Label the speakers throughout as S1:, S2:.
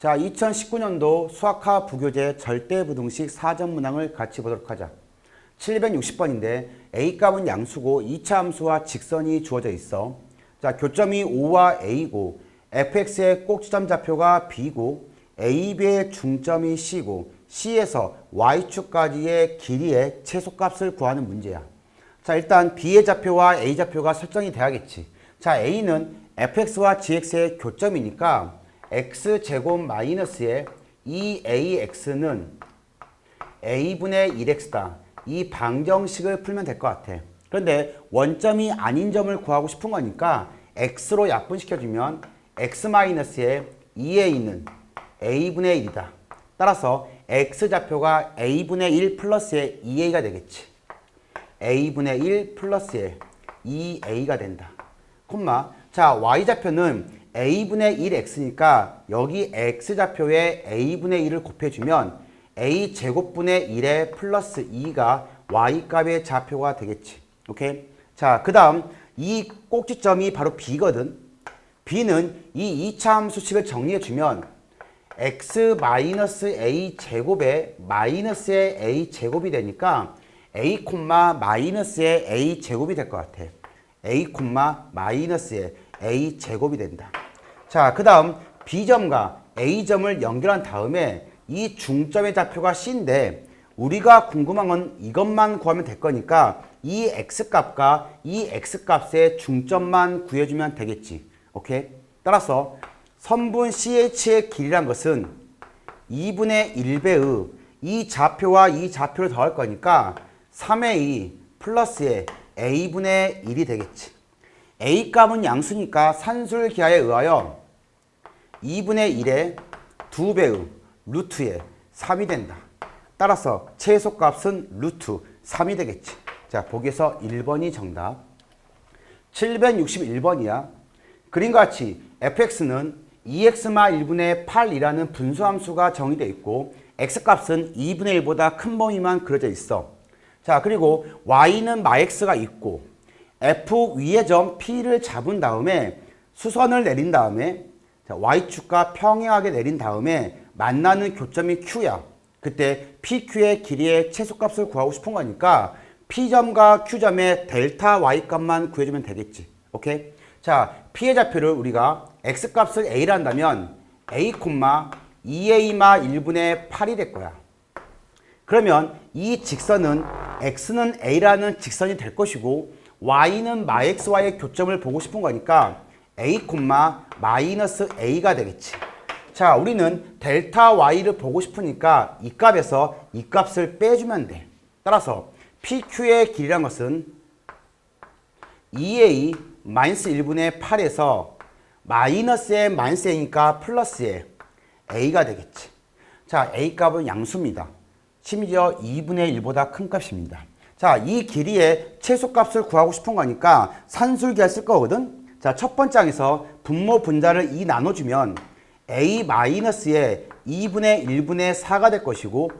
S1: 자, 2019년도 수학화 부교재 절대부등식 사전 문항을 같이 보도록 하자. 760번인데 a 값은 양수고 2차 함수와 직선이 주어져 있어. 자, 교점이 O와 A고 fx의 꼭지점 좌표가 B고 A, B의 중점이 C고 C에서 Y축까지의 길이의 최소값을 구하는 문제야. 자, 일단 B의 좌표와 A 좌표가 설정이 돼야겠지. 자, A는 fx와 gx의 교점이니까 x제곱 마이너스의 2ax는 a분의 1x다. 이 방정식을 풀면 될 것 같아. 그런데 원점이 아닌 점을 구하고 싶은 거니까 x로 약분시켜주면 x-의 2a는 a분의 1이다. 따라서 x좌표가 a분의 1 플러스의 2a가 되겠지. a분의 1 플러스의 2a가 된다. 콤마. 자, y좌표는 a분의 1x니까 여기 x좌표에 a분의 1을 곱해주면 a 제곱분의 1에 플러스 2가 y값의 좌표가 되겠지. 오케이? 자, 그 다음 이 꼭지점이 바로 b거든. b는 이 2차 함 수식을 정리해주면 x 마이너스 a 제곱에 마이너스의 a 제곱이 되니까 a 마이너스의 a 제곱이 될 것 같아. a 마이너스의 a 제곱이 된다. 자, 그 다음 b점과 a점을 연결한 다음에 이 중점의 좌표가 c인데 우리가 궁금한 건 이것만 구하면 될 거니까 이 x값과 이 x값의 중점만 구해주면 되겠지. 오케이? 따라서 선분 ch의 길이란 것은 2분의 1배의 이 좌표와 이 좌표를 더할 거니까 3의 2 플러스의 a분의 1이 되겠지. a 값은 양수니까 산술 기하에 의하여 2분의 1의 2배의 루트의 3이 된다. 따라서 최소값은 루트 3이 되겠지. 자, 보기에서 1번이 정답. 761번이야. 그림과 같이 fx는 2x마 1분의 8이라는 분수함수가 정의되어 있고 x값은 2분의 1보다 큰 범위만 그려져 있어. 자, 그리고 y는 마x가 있고 f 위의 점 p를 잡은 다음에 수선을 내린 다음에 자, y축과 평행하게 내린 다음에 만나는 교점이 q야. 그때 pq의 길이의 최소값을 구하고 싶은 거니까 p점과 q점의 델타 y값만 구해주면 되겠지. 오케이? 자, p의 좌표를 우리가 x값을 a라 한다면 a, 2a마 1분의 8이 될 거야. 그러면 이 직선은 x는 a라는 직선이 될 것이고 y는 마x와의 교점을 보고 싶은 거니까 a, 마이너스 a가 되겠지. 자, 우리는 델타 y를 보고 싶으니까 이 값에서 이 값을 빼주면 돼. 따라서 pq의 길이란 것은 2a 마이너스 1분의 8에서 마이너스의 마이너스 a니까 플러스의 a가 되겠지. 자, a 값은 양수입니다. 심지어 2분의 1보다 큰 값입니다. 자, 이 길이의 최소값을 구하고 싶은 거니까 산술기를 쓸 거거든. 자, 첫 번째 항에서 분모 분자를 2 나눠주면 a 마이너스의 2분의 1분의 4가 될 것이고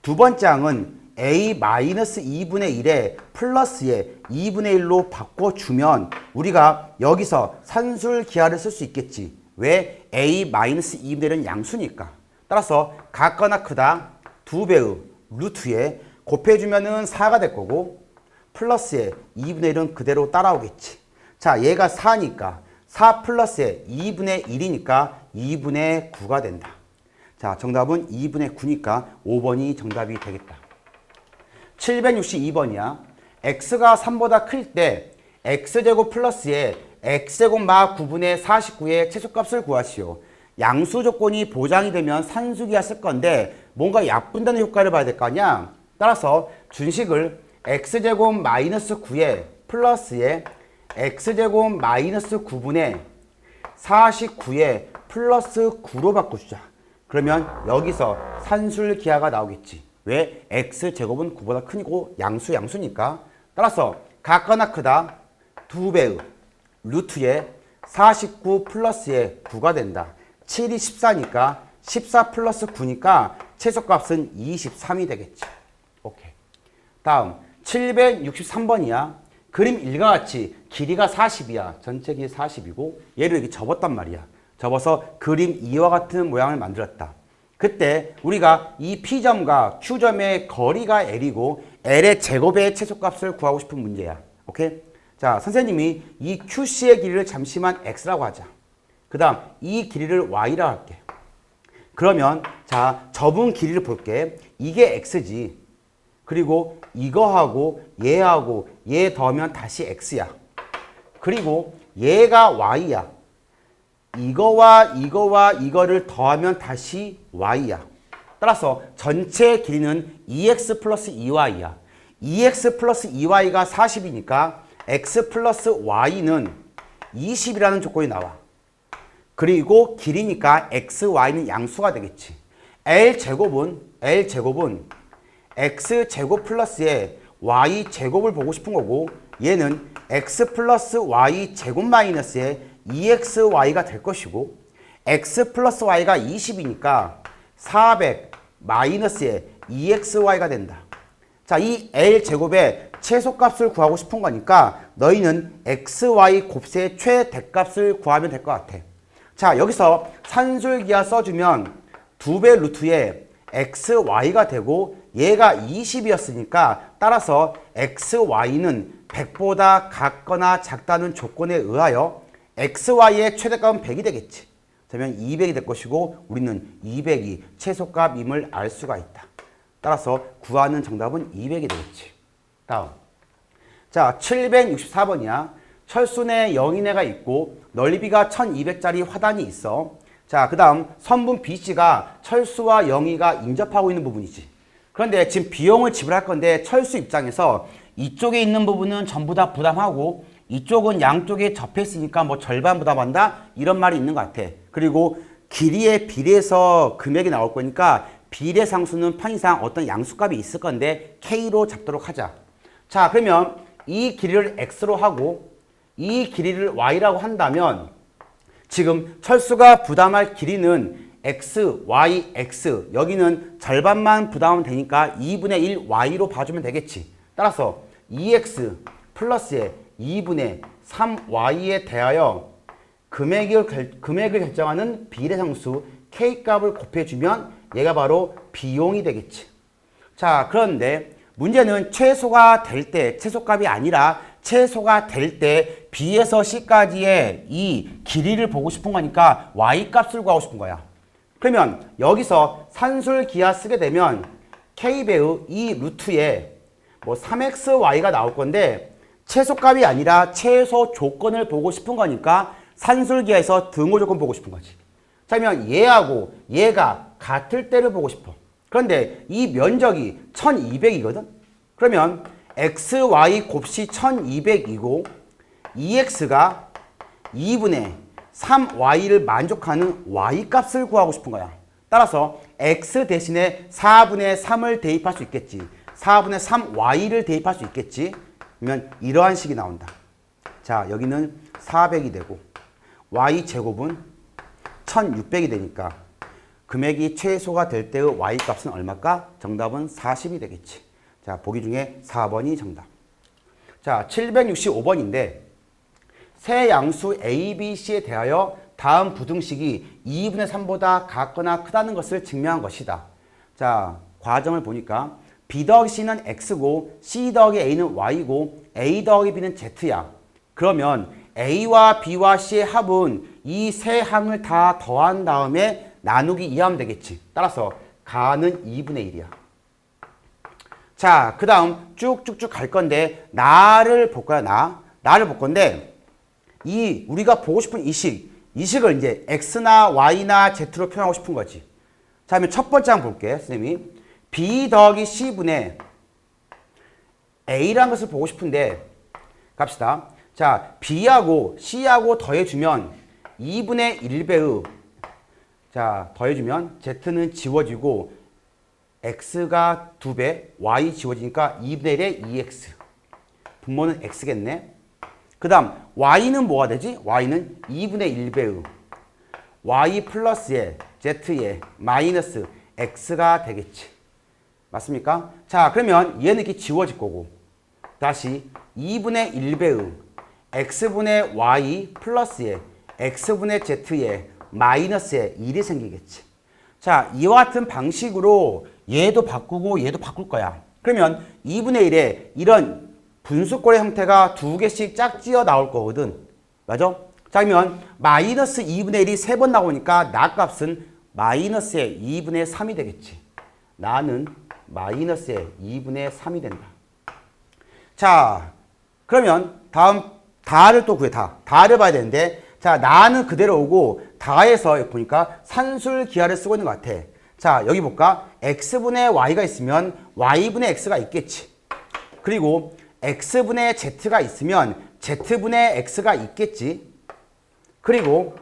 S1: 두 번째 항은 a 마이너스 2분의 1에 플러스의 2분의 1로 바꿔주면 우리가 여기서 산술 기하를 쓸 수 있겠지. 왜? a 마이너스 2분의 1은 양수니까. 따라서 같거나 크다 두 배의 루트에 곱해주면은 4가 될 거고 플러스의 2분의 1은 그대로 따라오겠지. 자, 얘가 4니까 4 플러스의 2분의 1이니까 2분의 9가 된다. 자, 정답은 2분의 9니까 5번이 정답이 되겠다. 762번이야. x가 3보다 클 때 x제곱 플러스에 x제곱 마 9분의 49의 최소값을 구하시오. 양수 조건이 보장이 되면 산수기가 쓸 건데 뭔가 약분되는 효과를 봐야 될 거 아니야? 따라서 준식을 x제곱 마이너스 9에 플러스에 x제곱 마이너스 9분의 49에 플러스 9로 바꿔주자. 그러면 여기서 산술 기하가 나오겠지. 왜? x제곱은 9보다 크고 양수 양수니까. 따라서 같거나 크다 두 배의 루트에 49 플러스에 9가 된다. 7이 14니까 14 플러스 9니까 최소값은 23이 되겠지. 오케이. 다음 763번이야. 그림 1과 같이 길이가 40이야. 전체 길이 40이고 얘를 이렇게 접었단 말이야. 접어서 그림 2와 같은 모양을 만들었다. 그때 우리가 이 P점과 Q점의 거리가 L이고 L의 제곱의 최소값을 구하고 싶은 문제야. 오케이? 자, 선생님이 이 QC의 길이를 잠시만 X라고 하자. 그 다음 이 길이를 Y라고 할게. 그러면 자, 접은 길이를 볼게. 이게 X지. 그리고 이거하고 얘하고 얘 더하면 다시 X야. 그리고 얘가 Y야. 이거와 이거와 이거를 더하면 다시 y야. 따라서 전체 길이는 2x 플러스 2y야. 2x 플러스 2y가 40이니까 x 플러스 y는 20이라는 조건이 나와. 그리고 길이니까 x, y는 양수가 되겠지. l 제곱은 l 제곱은 x 제곱 플러스에 y 제곱을 보고 싶은 거고 얘는 x 플러스 y 제곱 마이너스에 2xy가 될 것이고 x 플러스 y가 20이니까 400 마이너스에 2xy가 된다. 자, 이 l 제곱의 최소값을 구하고 싶은 거니까 너희는 xy 곱셈의 최대값을 구하면 될 것 같아. 자, 여기서 산술기하 써주면 두배 루트에 xy가 되고 얘가 20이었으니까 따라서 xy는 100보다 같거나 작다는 조건에 의하여 xy의 최대값은 100이 되겠지. 그러면 200이 될 것이고 우리는 200이 최소값임을 알 수가 있다. 따라서 구하는 정답은 200이 되겠지. 다음. 자, 764번이야. 철순에 영인애가 있고 넓이가 1200짜리 화단이 있어. 자, 그 다음 선분 BC가 철수와 영희가 인접하고 있는 부분이지. 그런데 지금 비용을 지불할 건데 철수 입장에서 이쪽에 있는 부분은 전부 다 부담하고 이쪽은 양쪽에 접했으니까 뭐 절반 부담한다 이런 말이 있는 것 같아. 그리고 길이에 비례해서 금액이 나올 거니까 비례 상수는 편의상 어떤 양수값이 있을 건데 K로 잡도록 하자. 자 그러면 이 길이를 X로 하고 이 길이를 Y라고 한다면 지금 철수가 부담할 길이는 x, y, x 여기는 절반만 부담하면 되니까 2분의 1 y로 봐주면 되겠지. 따라서 2x 플러스에 2분의 3y에 대하여 금액을, 결, 금액을 결정하는 비례상수 k값을 곱해주면 얘가 바로 비용이 되겠지. 자, 그런데 문제는 최소가 될 때, 최소값이 아니라 최소가 될 때 B에서 C까지의 이 길이를 보고 싶은 거니까 Y값을 구하고 싶은 거야. 그러면 여기서 산술기하 쓰게 되면 K배의 이 루트에 뭐 3XY가 나올 건데 최소값이 아니라 최소 조건을 보고 싶은 거니까 산술기하에서 등호 조건 보고 싶은 거지. 자, 그러면 얘하고 얘가 같을 때를 보고 싶어. 그런데 이 면적이 1200이거든? 그러면 x, y 곱시 1200이고 2x가 2분의 3y를 만족하는 y값을 구하고 싶은 거야. 따라서 x 대신에 4분의 3을 대입할 수 있겠지. 4분의 3y를 대입할 수 있겠지. 그러면 이러한 식이 나온다. 자, 여기는 400이 되고 y 제곱은 1600이 되니까 금액이 최소가 될 때의 y값은 얼마일까? 정답은 40이 되겠지. 자, 보기 중에 4번이 정답. 자, 765번인데 세 양수 A, B, C에 대하여 다음 부등식이 2분의 3보다 같거나 크다는 것을 증명한 것이다. 자, 과정을 보니까 B 더하기 C는 X고 C 더하기 A는 Y고 A 더하기 B는 Z야. 그러면 A와 B와 C의 합은 이 세 항을 다 더한 다음에 나누기 2 하면 되겠지. 따라서 가는 2분의 1이야. 자, 그 다음 쭉쭉쭉 갈 건데 나를 볼 거야, 나. 나를 볼 건데 이 우리가 보고 싶은 이 식, 이 식을 이제 x나 y나 z로 표현하고 싶은 거지. 자, 그러면 첫 번째 한번 볼게, 선생님이. b 더하기 c분의 a라는 것을 보고 싶은데 갑시다. 자, b하고 c하고 더해주면 2분의 1배의 자, 더해주면 z는 지워지고 x가 2배, y 지워지니까 2분의 1에 2x. 분모는 x겠네. 그 다음 y는 뭐가 되지? y는 2분의 1배의 y 플러스에 z에 마이너스 x가 되겠지. 맞습니까? 자, 그러면 얘는 이렇게 지워질 거고 다시 2분의 1배의 x분의 y 플러스에 x분의 z에 마이너스에 1이 생기겠지. 자, 이와 같은 방식으로 얘도 바꾸고 얘도 바꿀 거야. 그러면 2분의 1에 이런 분수꼴의 형태가 두 개씩 짝지어 나올 거거든. 맞아? 자, 그러면 마이너스 2분의 1이 세 번 나오니까 나 값은 마이너스의 2분의 3이 되겠지. 나는 마이너스의 2분의 3이 된다. 자, 그러면 다음 다를 또 구해 다. 다를 봐야 되는데 자, 나는 그대로 오고 다에서 보니까 산술 기하를 쓰고 있는 것 같아. 자, 여기 볼까? x분의 y가 있으면 y분의 x가 있겠지. 그리고 x분의 z가 있으면 z분의 x가 있겠지. 그리고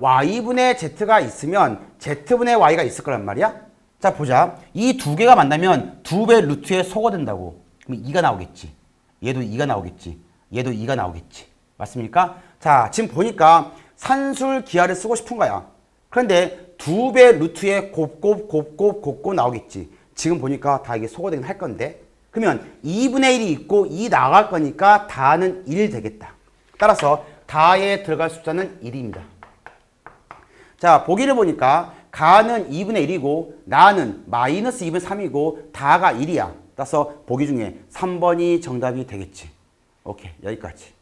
S1: y분의 z가 있으면 z분의 y가 있을 거란 말이야. 자, 보자. 이 두 개가 만나면 두 배 루트에 소거 된다고. 그럼 2가 나오겠지. 얘도 2가 나오겠지. 얘도 2가 나오겠지. 맞습니까? 자, 지금 보니까 산술 기하를 쓰고 싶은 거야. 그런데 두 배 루트에 곱곱 곱곱 곱곱 나오겠지. 지금 보니까 다 이게 소거되긴 할 건데. 그러면 2분의 1이 있고 2 나갈 거니까 다는 1 되겠다. 따라서 다에 들어갈 숫자는 1입니다. 자, 보기를 보니까 가는 2분의 1이고 나는 마이너스 2분의 3이고 다가 1이야. 따라서 보기 중에 3번이 정답이 되겠지. 오케이, 여기까지.